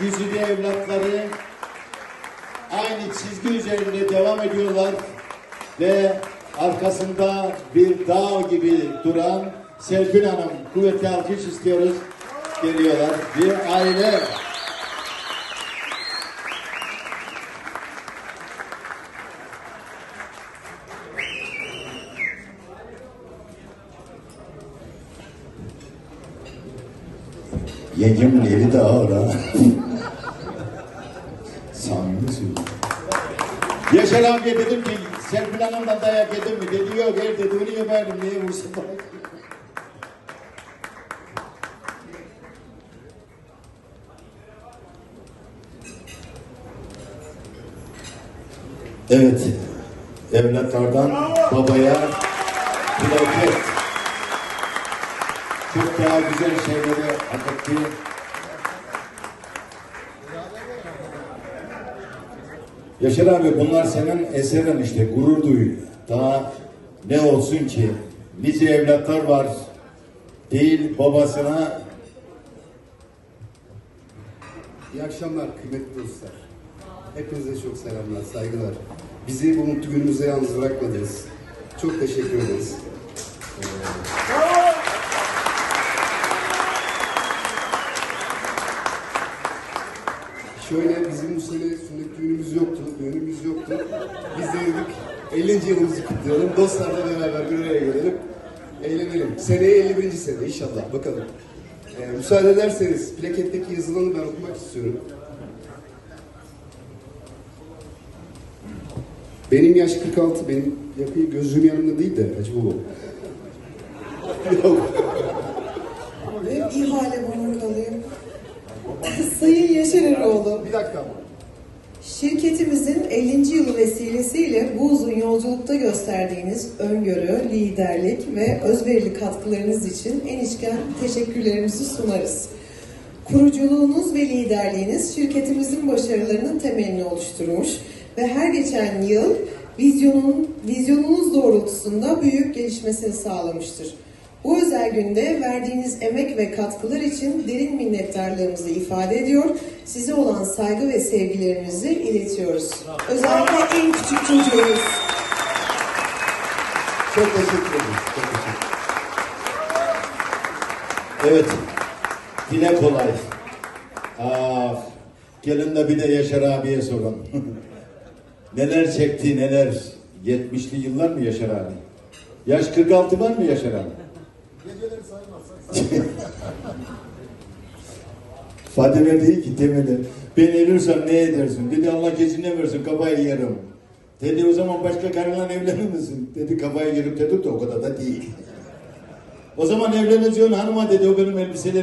güzide evlatları aynı çizgi üzerinde devam ediyorlar ve arkasında bir dağ gibi duran Serpil Hanım kuvvetli alkış istiyoruz. Geliyorlar. Bir aile. Yengemin eli de ağır. Yaşar abiye dedim ki Serpil Hanım'dan dayak yedin mi? Dedi yok her dedi onu yemedim niye vursun. Evet. Evlatlardan babaya plaket. Çok daha güzel şeyleri hak etti. Yaşar abi bunlar senin eserin işte gurur duy. Daha ne olsun ki nice evlatlar var değil babasına İyi akşamlar kıymetli dostlar. Hepinize çok selamlar, saygılar. Bizi bu mutlu günümüzde yalnız bırakmadınız. Çok teşekkür ederiz. Şöyle bizim bu sene sünnet düğünümüz yoktu, düğünümüz yoktu. Biz de dedik 50. yılımızı kutlayalım, dostlarla beraber bir araya gelelim, eğlenelim. Seneye 51. sene inşallah, bakalım. Ee, müsaade ederseniz plaketteki yazılanı ben okumak istiyorum. Benim yaş 46, benim yapıyı gözlüğüm yanımda değil de Hacı Baba. Yok. Sayın Yaşar Eroğlu, Bir dakika ama. şirketimizin 50. yılı vesilesiyle bu uzun yolculukta gösterdiğiniz öngörü, liderlik ve özverili katkılarınız için en içten teşekkürlerimizi sunarız. Kuruculuğunuz ve liderliğiniz şirketimizin başarılarının temelini oluşturmuş ve her geçen yıl vizyonun, vizyonunuz doğrultusunda büyük gelişmesini sağlamıştır. Bu özel günde verdiğiniz emek ve katkılar için derin minnettarlığımızı ifade ediyor, size olan saygı ve sevgilerimizi iletiyoruz. Özellikle en küçük çocuğunuz. Çok teşekkür ederim. Çok teşekkür evet dile kolay. Ah, gelin de bir de Yaşar abiye sorun. neler çekti neler. 70'li yıllar mı Yaşar abi? Yaş 46 var mı Yaşar abi? Fadime dedi ki temeli ben ölürsem ne edersin? Dedi Allah geçine versin kafayı yerim. Dedi o zaman başka karıyla evlenir misin? Dedi kafayı yerim dedi de o kadar da değil. O zaman evleneceğin hanıma dedi o benim elbiseleri